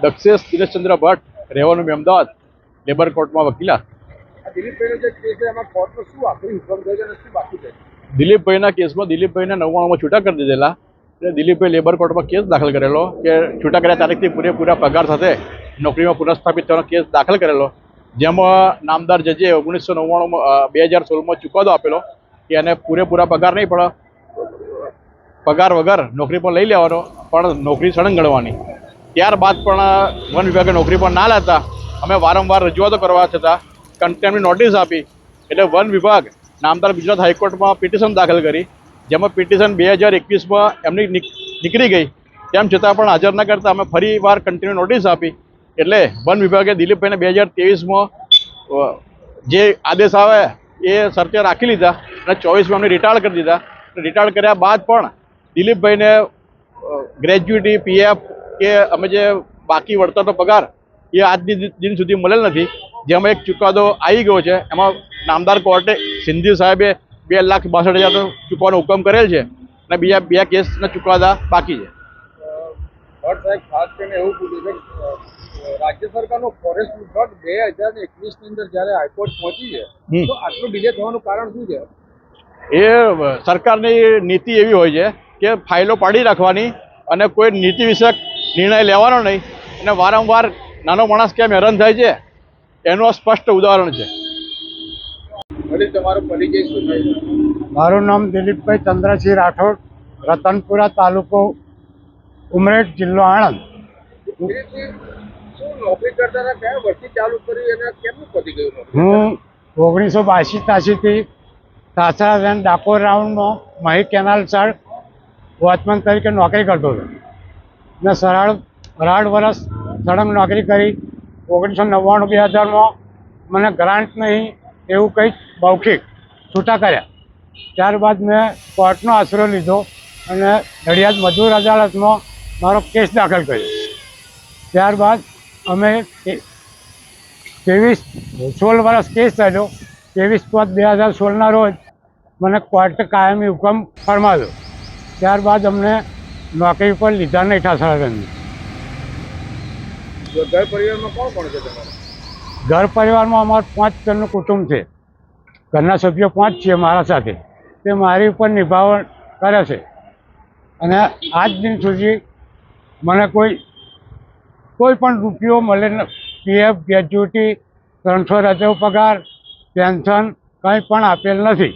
દક્ષેશ દિનેશચંદ્ર ભટ્ટ રહેવાનું મેં અમદાવાદ લેબર કોર્ટમાં વકીલા. દિલીપભાઈનો કેસમાં દિલીપભાઈને નવ્વાણુંમાં છૂટા કરી દીધેલા એટલે દિલીપભાઈ લેબર કોર્ટમાં કેસ દાખલ કરેલો કે છૂટા કર્યા તારીખથી પૂરેપૂરા પગાર સાથે નોકરીમાં પુનઃસ્થાપિત થવાનો કેસ દાખલ કરેલો. જેમાં નામદાર જજે ઓગણીસો નવ્વાણુંમાં બે હજાર સોળમાં ચુકાદો આપેલો કે એને પૂરેપૂરા પગાર નહીં પણ પગાર વગર નોકરી પર લઈ લેવાનો, પણ નોકરી સળંગ ગણવાની. ત્યારબાદ પણ વન વિભાગે નોકરી પર ના લેતા અમે વારંવાર રજૂઆતો કરવા છતાં કન્ટેમ્પની નોટિસ આપી, એટલે વન વિભાગ નામદાર ગુજરાત હાઈકોર્ટમાં પિટિશન દાખલ કરી, જેમાં પિટિશન બે હજાર એકવીસમાં એમની નીકળી ગઈ. તેમ છતાં પણ હાજર ન કરતા અમે ફરી વાર કન્ટિન્યુ નોટિસ આપી, એટલે વન વિભાગે દિલીપભાઈને બે હજાર ત્રેવીસમાં જે આદેશ આવે એ શરતે રાખી લીધા અને ચોવીસમાં એમને રિટાયર કરી દીધા. રિટાયર કર્યા બાદ પણ દિલીપભાઈને ગ્રેજ્યુટી પીએફ કે અમે જે બાકી વળતરનો પગાર એ આજની દિન સુધી મળેલ નથી. જેમાં એક ચુકાદો આવી ગયો છે એમાં નામદાર કોર્ટે સિંધી સાહેબે બે લાખ બાસઠ હજારનો ચૂકવાનો હુકમ કરેલ છે અને બીજા બે કેસના ચુકાદા બાકી છે. ખાસ કરીને એવું પૂછ્યું છે કે, રાજ્ય સરકારનો ફોરેસ્ટ વિભાગ બે હજાર એકવીસની અંદર જ્યારે હાઈકોર્ટ પહોંચી છે. તો આટલું ડિલે થવાનું કારણ શું છે? એ સરકારની નીતિ એવી હોય છે કે ફાઇલો પાડી રાખવાની અને કોઈ નીતિ વિષયક નિર્ણય લેવાનો નહીં. અને વારંવાર નાનો માણસ કેમ હેરાન થાય છે? એનું આ સ્પષ્ટ ઉદાહરણ છે. મારું નામ દિલીપભાઈ ચંદ્રસિંહ રાઠોડ રતનપુરા તાલુકો ઉમરેઠ જિલ્લો આણંદ. દિલીપજી, શું નોકરી કરતા હતા કયા વર્ષથી ચાલુ કરી અને કેમનું પતી ગયું નોકરી? હું ઓગણીસો બાસી તાસીથી સાસરાજન ડાકોર રાઉન્ડમાં મહી કેનાલ સાઈડ વોચમેન તરીકે નોકરી કરતો હતો. મેં સરાળ અઢાર વર્ષ સળંગ નોકરી કરી. ઓગણીસો નવ્વાણું બે હજારમાં મને ગ્રાન્ટ નહીં એવું કંઈક મૌખિક છૂટા કર્યા. ત્યારબાદ મેં કોર્ટનો આશરો લીધો અને નડિયાદ મજૂર અદાલતમાં મારો કેસ દાખલ કર્યો. ત્યારબાદ અમે ત્રેવીસ સોળ વર્ષ કેસ થયો ત્રેવીસ પાંચ બે હજાર સોળના રોજ મને કોર્ટે કાયમી હુકમ ફરમાવ્યો. ત્યારબાદ અમને નોકરી પર લીધા નહીં ઠાસરાજનની ઘર પરિવારમાં કોણ કોણ છે ઘર પરિવારમાં અમારું પાંચ જણનું કુટુંબ છે. ઘરના સભ્યો પાંચ છે મારા સાથે. તે મારી ઉપર નિભાવણ કરે છે. અને આજ દિન સુધી મને કોઈ કોઈ પણ રૂપિયો મળે પીએફ ગ્રેજ્યુટી ત્રણસો રજો પગાર પેન્શન કંઈ પણ આપેલ નથી.